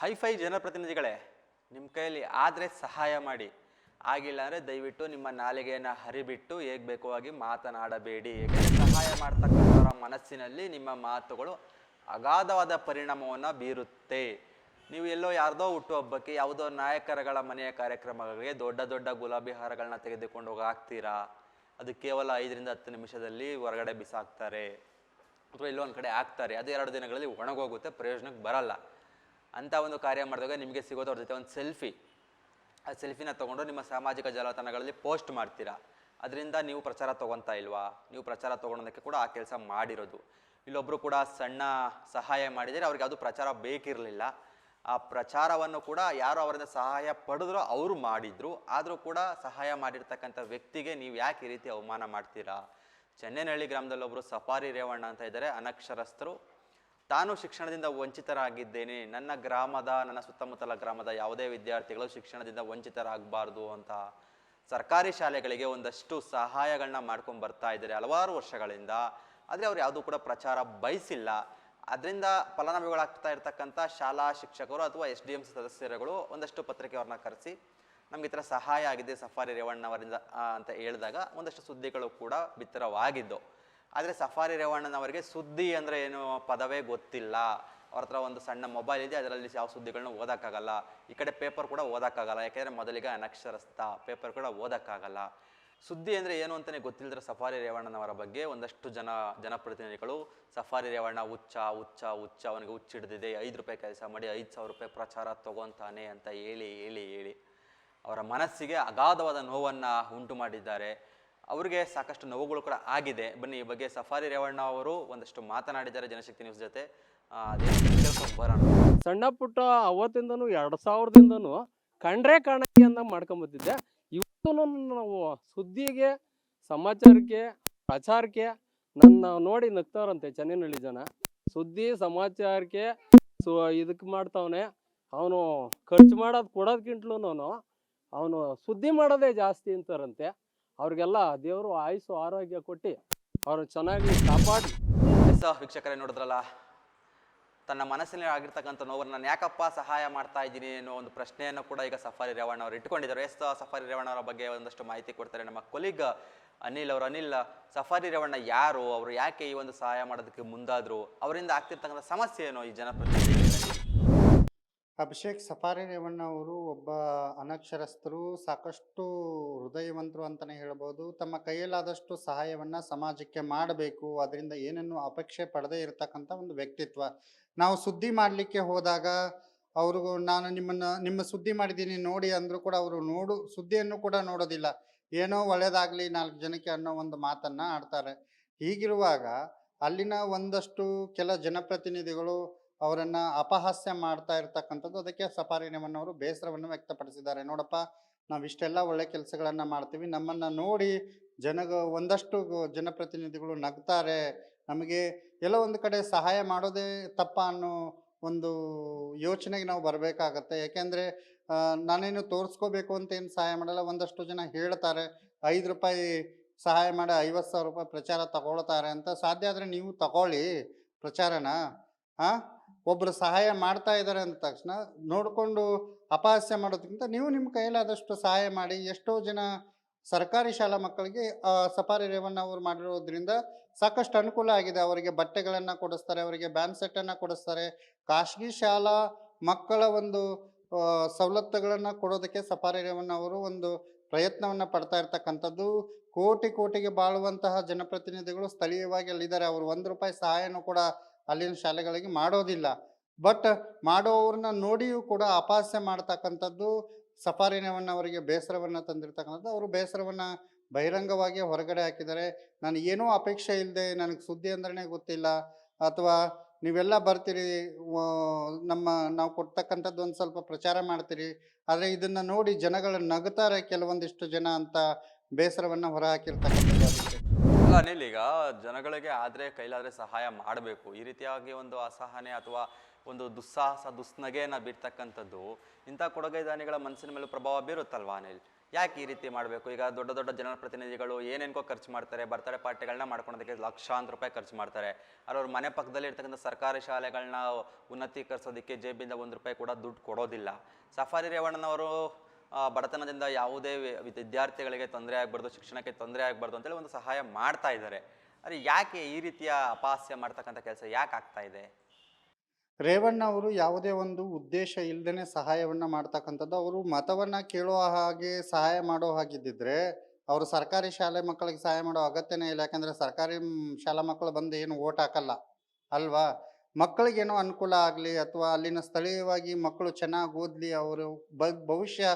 Hi fi ಜನಪ್ರತಿನಿಧಿಗಳೇ, ನಿಮ್ಮ ಕೈಯಲ್ಲಿ ಆದರೆ ಸಹಾಯ ಮಾಡಿ. ಆಗಿಲ್ಲ ಅಂದರೆ ದಯವಿಟ್ಟು ನಿಮ್ಮ ನಾಲಿಗೆಯನ್ನು ಹರಿಬಿಟ್ಟು ಹೇಗೆ ಬೇಕೋ ಆಗಿ ಮಾತನಾಡಬೇಡಿ ಸಹಾಯ ಮಾಡ್ತಕ್ಕಂಥವರ ಮನಸ್ಸಿನಲ್ಲಿ ನಿಮ್ಮ ಮಾತುಗಳು ಅಗಾಧವಾದ ಪರಿಣಾಮವನ್ನು ಬೀರುತ್ತೆ. ನೀವು ಎಲ್ಲೋ ಯಾರ್ದೋ ಹುಟ್ಟುಹಬ್ಬಕ್ಕೆ ಯಾವುದೋ ನಾಯಕರಗಳ ಮನೆಯ ಕಾರ್ಯಕ್ರಮಗಳಿಗೆ ದೊಡ್ಡ ದೊಡ್ಡ ಗುಲಾಬಿ ಹಾರಗಳನ್ನ ತೆಗೆದುಕೊಂಡು ಹೋಗಿ ಹಾಕ್ತೀರಾ? ಅದು ಕೇವಲ ಐದರಿಂದ ಹತ್ತು ನಿಮಿಷದಲ್ಲಿ ಹೊರಗಡೆ ಬಿಸಾಕ್ತಾರೆ. ಅಥವಾ ಎಲ್ಲೋ ಒಂದು ಕಡೆ ಹಾಕ್ತಾರೆ. ಅದು ಎರಡು ದಿನಗಳಲ್ಲಿ ಒಣಗೋಗುತ್ತೆ, ಪ್ರಯೋಜನಕ್ಕೆ ಬರಲ್ಲ. ಅಂತ ಒಂದು ಕಾರ್ಯ ಮಾಡಿದಾಗ ನಿಮಗೆ ಸಿಗೋದು ಅವ್ರ ಜೊತೆ ಒಂದು ಸೆಲ್ಫಿ. ಆ ಸೆಲ್ಫಿನ ತೊಗೊಂಡು ನಿಮ್ಮ ಸಾಮಾಜಿಕ ಜಾಲತಾಣಗಳಲ್ಲಿ ಪೋಸ್ಟ್ ಮಾಡ್ತೀರಾ. ಅದರಿಂದ ನೀವು ಪ್ರಚಾರ ತೊಗೊತಾ ಇಲ್ವಾ? ನೀವು ಪ್ರಚಾರ ತೊಗೊಳೋದಕ್ಕೆ ಕೂಡ ಆ ಕೆಲಸ ಮಾಡಿರೋದು. ಇಲ್ಲೊಬ್ಬರು ಕೂಡ ಸಣ್ಣ ಸಹಾಯ ಮಾಡಿದರೆ ಅವ್ರಿಗೆ ಅದು ಪ್ರಚಾರ ಬೇಕಿರಲಿಲ್ಲ. ಆ ಪ್ರಚಾರವನ್ನು ಕೂಡ ಯಾರು ಅವರಿಂದ ಸಹಾಯ ಪಡೆದ್ರೋ ಅವರು ಮಾಡಿದ್ರು. ಆದರೂ ಕೂಡ ಸಹಾಯ ಮಾಡಿರ್ತಕ್ಕಂಥ ವ್ಯಕ್ತಿಗೆ ನೀವು ಯಾಕೆ ಈ ರೀತಿ ಅವಮಾನ ಮಾಡ್ತೀರಾ? ಚೆನ್ನೈನಹಳ್ಳಿ ಗ್ರಾಮದಲ್ಲಿ ಒಬ್ರು ಸಫಾರಿ ರೇವಣ್ಣ ಅಂತ ಇದ್ದಾರೆ. ಅನಕ್ಷರಸ್ಥರು ತಾನು ಶಿಕ್ಷಣದಿಂದ ವಂಚಿತರಾಗಿದ್ದೇನೆ. ನನ್ನ ಗ್ರಾಮದ, ನನ್ನ ಸುತ್ತಮುತ್ತಲ ಗ್ರಾಮದ ಯಾವುದೇ ವಿದ್ಯಾರ್ಥಿಗಳು ಶಿಕ್ಷಣದಿಂದ ವಂಚಿತರಾಗಬಾರ್ದು ಅಂತ ಸರ್ಕಾರಿ ಶಾಲೆಗಳಿಗೆ ಒಂದಷ್ಟು ಸಹಾಯಗಳನ್ನ ಮಾಡ್ಕೊಂಡು ಬರ್ತಾ ಇದ್ದಾರೆ ಹಲವಾರು ವರ್ಷಗಳಿಂದ. ಆದರೆ ಅವ್ರು ಯಾವುದೂ ಕೂಡ ಪ್ರಚಾರ ಬಯಸಿಲ್ಲ. ಅದರಿಂದ ಫಲಾನುಭವಿಗಳಾಗ್ತಾ ಇರ್ತಕ್ಕಂಥ ಶಾಲಾ ಶಿಕ್ಷಕರು ಅಥವಾ ಎಸ್ ಡಿ ಎಂ ಸದಸ್ಯರುಗಳು ಒಂದಷ್ಟು ಪತ್ರಿಕೆಯವ್ರನ್ನ ಕರೆಸಿ, ನಮ್ಗೆ ಈ ಥರ ಸಹಾಯ ಆಗಿದೆ ಸಫಾರಿ ರೇವಣ್ಣವರಿಂದ ಅಂತ ಹೇಳಿದಾಗ ಒಂದಷ್ಟು ಸುದ್ದಿಗಳು ಕೂಡ ಬಿತ್ತರವಾಗಿದ್ದು ಆದರೆ ಸಫಾರಿ ರೇವಣ್ಣನವರಿಗೆ ಸುದ್ದಿ ಅಂದರೆ ಏನು ಪದವೇ ಗೊತ್ತಿಲ್ಲ. ಅವ್ರ ಹತ್ರ ಒಂದು ಸಣ್ಣ ಮೊಬೈಲ್ ಇದೆ, ಅದರಲ್ಲಿ ಯಾವ ಸುದ್ದಿಗಳನ್ನ ಓದೋಕ್ಕಾಗಲ್ಲ. ಈ ಕಡೆ ಪೇಪರ್ ಕೂಡ ಓದೋಕ್ಕಾಗಲ್ಲ, ಯಾಕೆಂದರೆ ಮೊದಲಿಗೆ ಅನಕ್ಷರಸ್ಥ ಪೇಪರ್ ಕೂಡ ಓದೋಕ್ಕಾಗಲ್ಲ. ಸುದ್ದಿ ಅಂದರೆ ಏನು ಅಂತಲೇ ಗೊತ್ತಿಲ್ಲದ್ರೆ ಸಫಾರಿ ರೇವಣ್ಣನವರ ಬಗ್ಗೆ ಒಂದಷ್ಟು ಜನ ಜನಪ್ರತಿನಿಧಿಗಳು ಸಫಾರಿ ರೇವಣ್ಣ ಹುಚ್ಚ ಹುಚ್ಚ ಹುಚ್ಚ, ಅವನಿಗೆ ಹುಚ್ಚಿಡ್ದಿದೆ ಐದು ರೂಪಾಯಿ ಕೆಲಸ ಮಾಡಿ, ಐದು ಸಾವಿರ ರೂಪಾಯಿ ಪ್ರಚಾರ ತಗೊತಾನೆ ಅಂತ ಹೇಳಿ ಹೇಳಿ ಹೇಳಿ. ಅವರ ಮನಸ್ಸಿಗೆ ಅಗಾಧವಾದ ನೋವನ್ನು ಉಂಟು ಮಾಡಿದ್ದಾರೆ. ಅವರಿಗೆ ಸಾಕಷ್ಟು ನೋವುಗಳು ಕೂಡ ಆಗಿದೆ. ಬನ್ನಿ, ಈ ಬಗ್ಗೆ ಸಫಾರಿ ರೇವಣ್ಣ ಅವರು ಒಂದಷ್ಟು ಮಾತನಾಡಿದ್ದಾರೆ ಜನಶಕ್ತಿ ನ್ಯೂಸ್ ಜೊತೆ. ಬರೋಣ. ಸಣ್ಣ ಪುಟ್ಟ ಅವತ್ತಿಂದನೂ ಎರಡು ಸಾವಿರದಿಂದನೂ ಕಂಡ್ರೆ ಕಾಣಕ್ಕೆ ಅಂತ ಮಾಡ್ಕೊಂಬತ್ತಿದ್ದೆ ಇವತ್ತು ನಾವು ಸುದ್ದಿಗೆ, ಸಮಾಚಾರಕ್ಕೆ, ಪ್ರಚಾರಕ್ಕೆ ನನ್ನ ನೋಡಿ ನಗ್ತಾರಂತೆ ಚೆನ್ನೈನಳ್ಳಿ ಜನ. ಸುದ್ದಿ, ಸಮಾಚಾರಕ್ಕೆ ಸೊ ಇದಕ್ಕೆ ಮಾಡ್ತಾವನೆ. ಅವನು ಖರ್ಚು ಮಾಡೋದು ಕೊಡೋದ್ಕಿಂತಲೂ ಅವನು ಸುದ್ದಿ ಮಾಡೋದೇ ಜಾಸ್ತಿ ಅಂತಾರಂತೆ. ಅವ್ರಿಗೆಲ್ಲ ದೇವರು ಆಯಸ್ಸು ಆರೋಗ್ಯ ಕೊಟ್ಟು ಅವರು ಚೆನ್ನಾಗಿ ಕಾಪಾಡಿ. ವೀಕ್ಷಕರೇ ನೋಡಿದ್ರಲ್ಲ, ತನ್ನ ಮನಸ್ಸಿನಲ್ಲಿ ಆಗಿರ್ತಕ್ಕಂಥ ನೋವನ್ನು ನಾನು ಯಾಕಪ್ಪ ಸಹಾಯ ಮಾಡ್ತಾ ಇದ್ದೀನಿ ಅನ್ನೋ ಒಂದು ಪ್ರಶ್ನೆಯನ್ನು ಕೂಡ ಈಗ ಸಫಾರಿ ರೇವಣ್ಣ ಅವರು ಇಟ್ಕೊಂಡಿದ್ದಾರೆ ಎಸ್ ಸಫಾರಿ ರೇವಣ್ಣ ಅವರ ಬಗ್ಗೆ ಒಂದಷ್ಟು ಮಾಹಿತಿ ಕೊಡ್ತಾರೆ ನಮ್ಮ ಕೊಲಿಗ್ ಅನಿಲ್ ಅವರು. ಅನಿಲ್ ಸಫಾರಿ ರೇವಣ್ಣ ಯಾರು, ಅವರು ಯಾಕೆ ಈ ಒಂದು ಸಹಾಯ ಮಾಡೋದಕ್ಕೆ ಮುಂದಾದರು, ಅವರಿಂದ ಆಗ್ತಿರ್ತಕ್ಕಂಥ ಸಮಸ್ಯೆ ಏನು ಈ ಜನಪ್ರತಿನಿಧಿಗಳಲ್ಲಿ ಅಭಿಷೇಕ್ ಸಫಾರಿ ರೇವಣ್ಣ ಅವರು ಒಬ್ಬ ಅನಕ್ಷರಸ್ಥರು, ಸಾಕಷ್ಟು ಹೃದಯವಂತರು ಅಂತಲೇ ಹೇಳ್ಬೋದು. ತಮ್ಮ ಕೈಯಲ್ಲಾದಷ್ಟು ಸಹಾಯವನ್ನು ಸಮಾಜಕ್ಕೆ ಮಾಡಬೇಕು. ಅದರಿಂದ ಏನನ್ನು ಅಪೇಕ್ಷೆ ಪಡದೇ ಇರತಕ್ಕಂಥ ಒಂದು ವ್ಯಕ್ತಿತ್ವ. ನಾವು ಸುದ್ದಿ ಮಾಡಲಿಕ್ಕೆ ಹೋದಾಗ ಅವರು, ನಾನು ನಿಮ್ಮನ್ನು, ನಿಮ್ಮ ಸುದ್ದಿ ಮಾಡಿದ್ದೀನಿ ನೋಡಿ ಅಂದರೂ ಕೂಡ ಅವರು ನೋಡು, ಸುದ್ದಿಯನ್ನು ಕೂಡ ನೋಡೋದಿಲ್ಲ. ಏನೋ ಒಳ್ಳೇದಾಗಲಿ ನಾಲ್ಕು ಜನಕ್ಕೆ ಅನ್ನೋ ಒಂದು ಮಾತನ್ನು ಆಡ್ತಾರೆ. ಹೀಗಿರುವಾಗ ಅಲ್ಲಿನ ಒಂದಷ್ಟು ಕೆಲ ಜನಪ್ರತಿನಿಧಿಗಳು ಅವರನ್ನ ಅಪಹಾಸ್ಯ ಮಾಡ್ತಾ ಇರ್ತಕ್ಕಂಥದ್ದು, ಅದಕ್ಕೆ ಸಫಾರಿ ಅವರು ಬೇಸರವನ್ನು ವ್ಯಕ್ತಪಡಿಸಿದ್ದಾರೆ. ನೋಡಪ್ಪ, ನಾವು ಇಷ್ಟೆಲ್ಲ ಒಳ್ಳೆ ಕೆಲಸಗಳನ್ನ ಮಾಡ್ತೀವಿ. ನಮ್ಮನ್ನ ನೋಡಿ ಜನಗ, ಒಂದಷ್ಟು ಜನಪ್ರತಿನಿಧಿಗಳು ನಗ್ತಾರೆ. ನಮಗೆ ಎಲ್ಲ ಒಂದು ಕಡೆ ಸಹಾಯ ಮಾಡೋದೇ ತಪ್ಪ ಅನ್ನೋ ಒಂದು ಯೋಚನೆಗೆ ನಾವು ಬರಬೇಕಾಗತ್ತೆ. ಯಾಕೆಂದರೆ ನಾನೇನು ತೋರಿಸ್ಕೋಬೇಕು ಅಂತ ಏನು ಸಹಾಯ ಮಾಡಲ್ಲ. ಒಂದಷ್ಟು ಜನ ಹೇಳ್ತಾರೆ, ಐದು ರೂಪಾಯಿ ಸಹಾಯ ಮಾಡಿ ಐವತ್ತು ಸಾವಿರ ರೂಪಾಯಿ ಪ್ರಚಾರ ತಗೊಳ್ತಾರೆ ಅಂತ. ಸಾಧ್ಯ ಆದರೆ ನೀವು ತಗೊಳ್ಳಿ ಪ್ರಚಾರನ ಹಾಂ ಒಬ್ಬರು ಸಹಾಯ ಮಾಡ್ತಾ ಇದ್ದಾರೆ ಅಂದ ತಕ್ಷಣ ನೋಡಿಕೊಂಡು ಅಪಹಾಸ್ಯ ಮಾಡೋದಕ್ಕಿಂತ ನೀವು ನಿಮ್ಮ ಕೈಲಾದಷ್ಟು ಸಹಾಯ ಮಾಡಿ, ಎಷ್ಟೋ ಜನ ಸರ್ಕಾರಿ ಶಾಲಾ ಮಕ್ಕಳಿಗೆ ಸಫಾರಿ ರೇವಣ್ಣ ಅವರು ಮಾಡಿರೋದ್ರಿಂದ ಸಾಕಷ್ಟು ಅನುಕೂಲ ಆಗಿದೆ. ಅವರಿಗೆ ಬಟ್ಟೆಗಳನ್ನು ಕೊಡಿಸ್ತಾರೆ, ಅವರಿಗೆ ಬ್ಯಾನ್ ಸೆಟ್ಟನ್ನು ಕೊಡಿಸ್ತಾರೆ. ಖಾಸಗಿ ಶಾಲಾ ಮಕ್ಕಳ ಒಂದು ಸವಲತ್ತುಗಳನ್ನು ಕೊಡೋದಕ್ಕೆ ಸಫಾರಿ ರೇವಣ್ಣ ಅವರು ಒಂದು ಪ್ರಯತ್ನವನ್ನು ಪಡ್ತಾ ಇರ್ತಕ್ಕಂಥದ್ದು. ಕೋಟಿ ಕೋಟಿಗೆ ಬಾಳುವಂತಹ ಜನಪ್ರತಿನಿಧಿಗಳು ಸ್ಥಳೀಯವಾಗಿ ಅಲ್ಲಿದ್ದಾರೆ. ಅವರು ಒಂದು ರೂಪಾಯಿ ಸಹಾಯನೂ ಕೂಡ ಅಲ್ಲಿನ ಶಾಲೆಗಳಿಗೆ ಮಾಡೋದಿಲ್ಲ. ಬಟ್ ಮಾಡೋವ್ರನ್ನ ನೋಡಿಯೂ ಕೂಡ ಅಪಾಸ್ಯ ಮಾಡ್ತಕ್ಕಂಥದ್ದು, ಸಫಾರಿನವನ್ನು ಅವರಿಗೆ ಬೇಸರವನ್ನು ತಂದಿರ್ತಕ್ಕಂಥದ್ದು, ಅವರು ಬೇಸರವನ್ನು ಬಹಿರಂಗವಾಗಿ ಹೊರಗಡೆ ಹಾಕಿದ್ದಾರೆ. ನಾನು ಏನೂ ಅಪೇಕ್ಷೆ ಇಲ್ಲದೆ ನನಗೆ ಸುದ್ದಿ ಅಂದ್ರೆ ಗೊತ್ತಿಲ್ಲ. ಅಥವಾ ನೀವೆಲ್ಲ ಬರ್ತೀರಿ ನಮ್ಮ ನಾವು ಕೊಡ್ತಕ್ಕಂಥದ್ದು ಒಂದು ಸ್ವಲ್ಪ ಪ್ರಚಾರ ಮಾಡ್ತೀರಿ. ಆದರೆ ಇದನ್ನು ನೋಡಿ ಜನಗಳು ನಗ್ತಾರೆ ಕೆಲವೊಂದಿಷ್ಟು ಜನ ಅಂತ ಬೇಸರವನ್ನು ಹೊರಹಾಕಿರ್ತಕ್ಕಂಥದ್ದು. ಅನಿಲ್, ಈಗ ಜನಗಳಿಗೆ ಆದ್ರೆ ಕೈಲಾದ್ರೆ ಸಹಾಯ ಮಾಡಬೇಕು. ಈ ರೀತಿಯಾಗಿ ಒಂದು ಅಸಹನೆ ಅಥವಾ ಒಂದು ದುಸ್ಸಾಹಸ, ದುಸ್ನಗೆಯನ್ನ ಬಿಡ್ತಕ್ಕಂಥದ್ದು ಇಂಥ ಕೊಡುಗೆದಾನಿಗಳ ಮನಸ್ಸಿನ ಮೇಲೆ ಪ್ರಭಾವ ಬೀರುತ್ತಲ್ವಾ ಅನಿಲ್? ಯಾಕೆ ಈ ರೀತಿ ಮಾಡಬೇಕು? ಈಗ ದೊಡ್ಡ ದೊಡ್ಡ ಜನಪ್ರತಿನಿಧಿಗಳು ಏನೇನ್ಕೋ ಖರ್ಚು ಮಾಡ್ತಾರೆ ಬರ್ತಡೇ ಪಾರ್ಟಿಗಳನ್ನ ಮಾಡ್ಕೊಳೋದಕ್ಕೆ ಲಕ್ಷಾಂತರ ರೂಪಾಯಿ ಖರ್ಚು ಮಾಡ್ತಾರೆ. ಅವ್ರ ಮನೆ ಪಕ್ಕದಲ್ಲಿ ಇರ್ತಕ್ಕಂಥ ಸರ್ಕಾರಿ ಶಾಲೆಗಳನ್ನ ಉನ್ನತೀಕರಿಸೋದಕ್ಕೆ ಜೇಬಿಂದ ಒಂದು ರೂಪಾಯಿ ಕೂಡ ದುಡ್ಡು ಕೊಡೋದಿಲ್ಲ. ಸಫಾರಿ ರೇವಣ್ಣನವರು ಬಡತನದಿಂದ ಯಾವುದೇ ವಿದ್ಯಾರ್ಥಿಗಳಿಗೆ ತೊಂದರೆ ಆಗ್ಬಾರ್ದು, ಶಿಕ್ಷಣಕ್ಕೆ ತೊಂದರೆ ಆಗ್ಬಾರ್ದು ಅಂತೇಳಿ ಒಂದು ಸಹಾಯ ಮಾಡ್ತಾ ಇದ್ದಾರೆ. ಆದರೆ ಯಾಕೆ ಈ ರೀತಿಯ ಅಪಹಾಸ್ಯ ಮಾಡ್ತಕ್ಕಂಥ ಕೆಲಸ ಯಾಕೆ ಆಗ್ತಾ ಇದೆ? ರೇವಣ್ಣ ಅವರು ಯಾವುದೇ ಒಂದು ಉದ್ದೇಶ ಇಲ್ಲದೇ ಸಹಾಯವನ್ನು ಮಾಡ್ತಕ್ಕಂಥದ್ದು, ಅವರು ಮತವನ್ನ ಕೇಳುವ ಹಾಗೆ ಸಹಾಯ ಮಾಡೋ ಹಾಗಿದ್ದಿದ್ರೆ ಅವರು ಸರ್ಕಾರಿ ಶಾಲೆ ಮಕ್ಕಳಿಗೆ ಸಹಾಯ ಮಾಡೋ ಅಗತ್ಯನೇ ಇಲ್ಲ, ಯಾಕಂದ್ರೆ ಸರ್ಕಾರಿ ಶಾಲಾ ಮಕ್ಕಳು ಬಂದು ಏನು ಓಟ್ ಹಾಕಲ್ಲ, ಅಲ್ವಾ? ಮಕ್ಕಳಿಗೇನೋ ಅನುಕೂಲ ಆಗಲಿ, ಅಥವಾ ಅಲ್ಲಿನ ಸ್ಥಳೀಯವಾಗಿ ಮಕ್ಕಳು ಚೆನ್ನಾಗಿ ಓದಲಿ, ಅವರು ಭವಿಷ್ಯ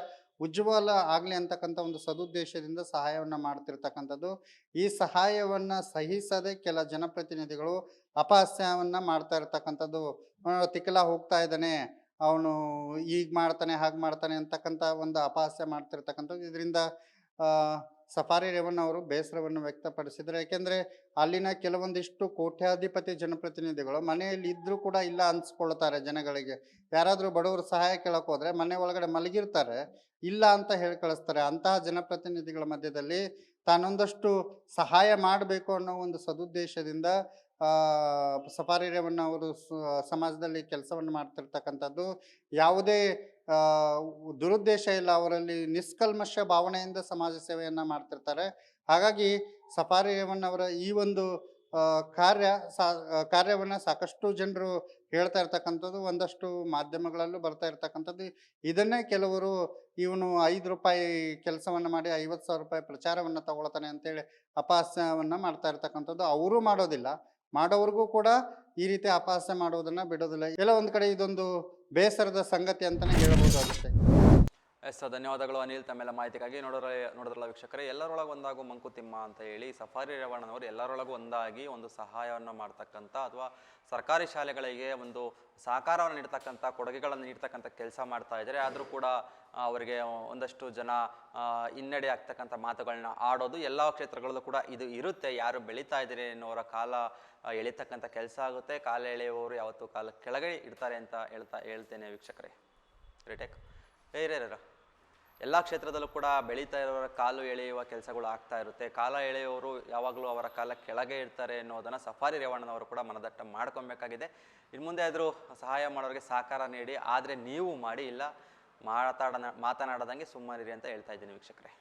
ಉಜ್ವಲ ಆಗಲಿ ಅಂತಕ್ಕಂಥ ಒಂದು ಸದುದ್ದೇಶದಿಂದ ಸಹಾಯವನ್ನು ಮಾಡ್ತಿರ್ತಕ್ಕಂಥದ್ದು. ಈ ಸಹಾಯವನ್ನು ಸಹಿಸದೆ ಕೆಲ ಜನಪ್ರತಿನಿಧಿಗಳು ಅಪಹಾಸ್ಯವನ್ನು ಮಾಡ್ತಾ ಇರ್ತಕ್ಕಂಥದ್ದು. ತಿಕ್ಕಲ ಹೋಗ್ತಾ ಇದ್ದಾನೆ. ಅವನು ಈಗ ಮಾಡ್ತಾನೆ, ಹಾಗೆ ಮಾಡ್ತಾನೆ ಅಂತಕ್ಕಂಥ ಒಂದು ಅಪಹಾಸ್ಯ ಮಾಡ್ತಿರ್ತಕ್ಕಂಥದ್ದು. ಇದರಿಂದ ಸಫಾರಿ ರೇವಣ್ಣ ಅವರು ಬೇಸರವನ್ನು ವ್ಯಕ್ತಪಡಿಸಿದರು. ಯಾಕೆಂದರೆ ಅಲ್ಲಿನ ಕೆಲವೊಂದಿಷ್ಟು ಕೋಟ್ಯಾಧಿಪತಿ ಜನಪ್ರತಿನಿಧಿಗಳು ಮನೆಯಲ್ಲಿ ಇದ್ದರೂ ಕೂಡ ಇಲ್ಲ ಅನ್ಸ್ಕೊಳ್ತಾರೆ ಜನಗಳಿಗೆ. ಯಾರಾದರೂ ಬಡವರು ಸಹಾಯ ಕೇಳಕ್ಕೆ ಹೋದ್ರೆ ಮನೆ ಒಳಗಡೆ ಮಲಗಿರ್ತಾರೆ, ಇಲ್ಲ ಅಂತ ಹೇಳಿ ಕಳಿಸ್ತಾರೆ. ಅಂತಹ ಜನಪ್ರತಿನಿಧಿಗಳ ಮಧ್ಯದಲ್ಲಿ ತಾನೊಂದಷ್ಟು ಸಹಾಯ ಮಾಡಬೇಕು ಅನ್ನೋ ಒಂದು ಸದುದ್ದೇಶದಿಂದ ಸಫಾರಿ ರೇವಣ್ಣ ಅವರು ಸಮಾಜದಲ್ಲಿ ಕೆಲಸವನ್ನು ಮಾಡ್ತಿರ್ತಕ್ಕಂಥದ್ದು ಯಾವುದೇ ದುರುದ್ದೇಶ ಇಲ್ಲ, ಅವರಲ್ಲಿ ನಿಷ್ಕಲ್ಮಶ ಭಾವನೆಯಿಂದ ಸಮಾಜ ಸೇವೆಯನ್ನು ಮಾಡ್ತಿರ್ತಾರೆ. ಹಾಗಾಗಿ ಸಫಾರಿ ರೇವಣ್ಣ ಅವರ ಈ ಒಂದು ಕಾರ್ಯ ಸಾ ಕಾರ್ಯವನ್ನು ಸಾಕಷ್ಟು ಜನರು ಹೇಳ್ತಾ ಇರ್ತಕ್ಕಂಥದ್ದು, ಒಂದಷ್ಟು ಮಾಧ್ಯಮಗಳಲ್ಲೂ ಬರ್ತಾ ಇರ್ತಕ್ಕಂಥದ್ದು. ಇದನ್ನೇ ಕೆಲವರು ಇವನು ಐದು ರೂಪಾಯಿ ಕೆಲಸವನ್ನು ಮಾಡಿ ಐವತ್ತು ಸಾವಿರ ರೂಪಾಯಿ ಪ್ರಚಾರವನ್ನು ತಗೊಳ್ತಾನೆ ಅಂತೇಳಿ ಅಪಹಾಸ್ಯವನ್ನು ಮಾಡ್ತಾ ಇರ್ತಕ್ಕಂಥದ್ದು. ಅವರು ಮಾಡೋದಿಲ್ಲ. ಮಾಡೋವ್ರಿಗೂ ಕೂಡ ಈ ರೀತಿ ಅಪಹಾಸ್ಯ ಮಾಡೋದನ್ನ ಬಿಡೋದಿಲ್ಲ. ಎಲ್ಲ ಒಂದು ಕಡೆ ಇದೊಂದು ಬೇಸರದ ಸಂಗತಿ ಅಂತಲೇ ಹೇಳ್ಬೋದಾಗುತ್ತೆ. ಎಸ್ ಧನ್ಯವಾದಗಳು ಅನಿಲ್ ತಮ್ಮೆಲ್ಲ ಮಾಹಿತಿಗಾಗಿ. ನೋಡೋರ, ನೋಡಿದ್ರಲ್ಲ ವೀಕ್ಷಕರೇ, ಎಲ್ಲರೊಳಗೆ ಒಂದಾಗು ಮಂಕುತಿಮ್ಮ ಅಂತ ಹೇಳಿ, ಸಫಾರಿ ರೇವಣ್ಣನವರು ಎಲ್ಲರೊಳಗೂ ಒಂದಾಗಿ ಒಂದು ಸಹಾಯವನ್ನು ಮಾಡ್ತಕ್ಕಂಥ ಅಥವಾ ಸರ್ಕಾರಿ ಶಾಲೆಗಳಿಗೆ ಒಂದು ಸಹಕಾರವನ್ನು ನೀಡ್ತಕ್ಕಂಥ, ಕೊಡುಗೆಗಳನ್ನು ನೀಡ್ತಕ್ಕಂಥ ಕೆಲಸ ಮಾಡ್ತಾ ಇದ್ದಾರೆ. ಆದರೂ ಕೂಡ ಅವರಿಗೆ ಒಂದಷ್ಟು ಜನ ಹಿನ್ನಡೆ ಆಗ್ತಕ್ಕಂಥ ಮಾತುಗಳನ್ನ ಆಡೋದು ಎಲ್ಲ ಕ್ಷೇತ್ರಗಳಲ್ಲೂ ಕೂಡ ಇದು ಇರುತ್ತೆ. ಯಾರು ಬೆಳೀತಾ ಇದ್ದೀರಿ ಅನ್ನೋರ ಕಾಲ ಎಳಿತಕ್ಕಂಥ ಕೆಲಸ ಆಗುತ್ತೆ. ಕಾಲ ಎಳೆಯುವವರು ಯಾವತ್ತೂ ಕಾಲ ಕೆಳಗಡೆ ಇಡ್ತಾರೆ ಅಂತ ಹೇಳ್ತಾ ಹೇಳ್ತೇನೆ ವೀಕ್ಷಕರೇ. ರಿಟೇಕ್ ಏರೇರ ಎಲ್ಲ ಕ್ಷೇತ್ರದಲ್ಲೂ ಕೂಡ ಬೆಳೀತಾ ಇರೋರ ಕಾಲು ಎಳೆಯುವ ಕೆಲಸಗಳು ಆಗ್ತಾ ಇರುತ್ತೆ. ಕಾಲ ಎಳೆಯುವವರು ಯಾವಾಗಲೂ ಅವರ ಕಾಲ ಕೆಳಗೆ ಇರ್ತಾರೆ ಅನ್ನೋದನ್ನು ಸಫಾರಿ ರೇವಣ್ಣನವರು ಕೂಡ ಮನದಟ್ಟ ಮಾಡ್ಕೊಬೇಕಾಗಿದೆ. ಇನ್ನು ಮುಂದೆ ಆದರೂ ಸಹಾಯ ಮಾಡೋರಿಗೆ ಸಹಕಾರ ನೀಡಿ, ಆದರೆ ನೀವು ಮಾಡಿ ಇಲ್ಲ ಮಾತಾಡ ಮಾತನಾಡದಂಗೆ ಸುಮ್ಮನಿರಿ ಅಂತ ಹೇಳ್ತಾ ಇದ್ದೀನಿ ವೀಕ್ಷಕರೇ.